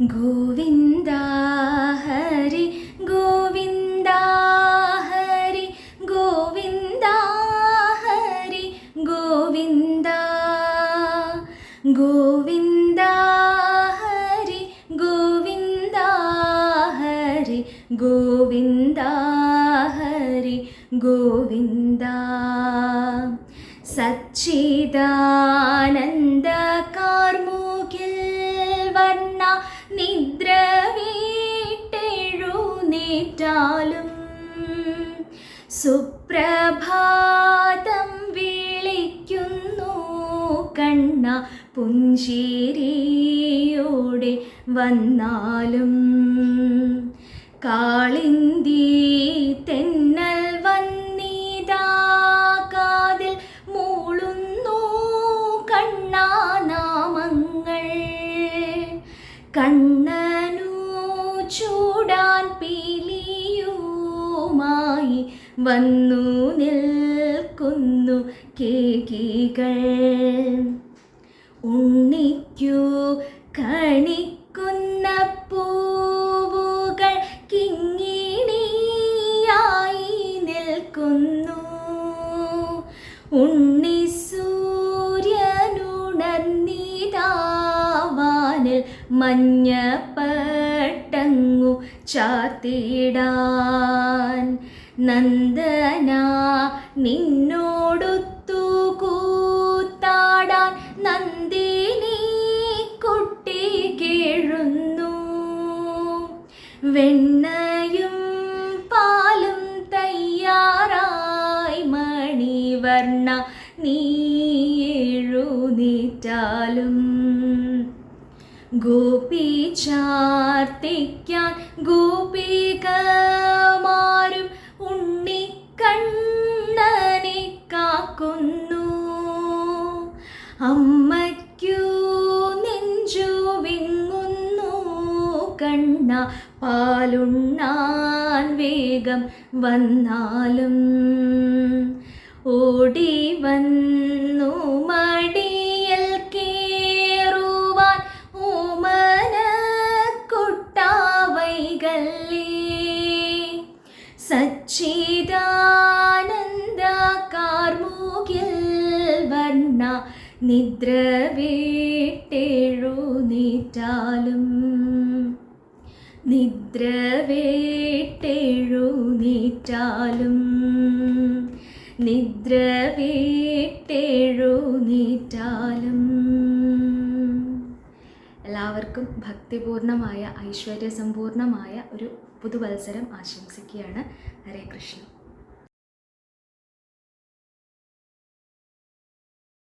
ഗോവിന്ദ ഹരി ഗോവിന്ദ ഹരി ഗോവിന്ദ ഹരി ഗോവിന്ദ ഗോവിന്ദ ഹരി ഗോവിന്ദ ഹരി ഗോവിന്ദ ഹരി ഗോവിന്ദ. സച്ചിദാനന്ദ കാർമുകിൽ വീട്ടെഴുന്നേറ്റാലും സുപ്രഭാതം വിളിക്കുന്നു കണ്ണ പുഞ്ചേരിയോടെ വന്നാലും കാളിന്തി തെന്നൽ ചൂടാൻ പീലിയുമായി വന്നു നിൽക്കുന്നു കേകികൾ. ഉണ്ണിക്കു കണിക്കുന്ന പൂവുകൾ കിങ്ങിണിയായി നിൽക്കുന്നു. ഉണ്ണി സൂര്യനുണർന്നിതാവാനിൽ മഞ്ഞപ്പട്ടങ്ങു ചാത്തിടാൻ നന്ദന നിന്നോടൊത്തു കൂത്താടാൻ നന്ദിനി കുട്ടി കേഴുന്നു. വെണ്ണയും പാലും തയ്യാറായി മണിവർണ നീ എഴുന്നേറ്റാലും ഗോപി ചാർത്തിക്കാൻ ഗോപികമാരും ഉണ്ണിക്കണ്ണനെ കാക്കുന്നു. അമ്മയ്ക്കു നെഞ്ചു വിങ്ങുന്നു കണ്ണ പാലുണ്ണാൻ വേഗം വന്നാലും. ഓടി വന്നു മടിയൽ വർണ നിദ്ര വേട്ടെഴുന്നേറ്റാലും. നിദ്ര വേട്ടെഴുന്നേറ്റാലും. നിദ്ര വീട്ടെഴുന്നേറ്റാലും. എല്ലാവർക്കും ഭക്തിപൂർണമായ ഐശ്വര്യസമ്പൂർണമായ ഒരു പുതുവത്സരം ആശംസിക്കുകയാണ് ഹരേ കൃഷ്ണ.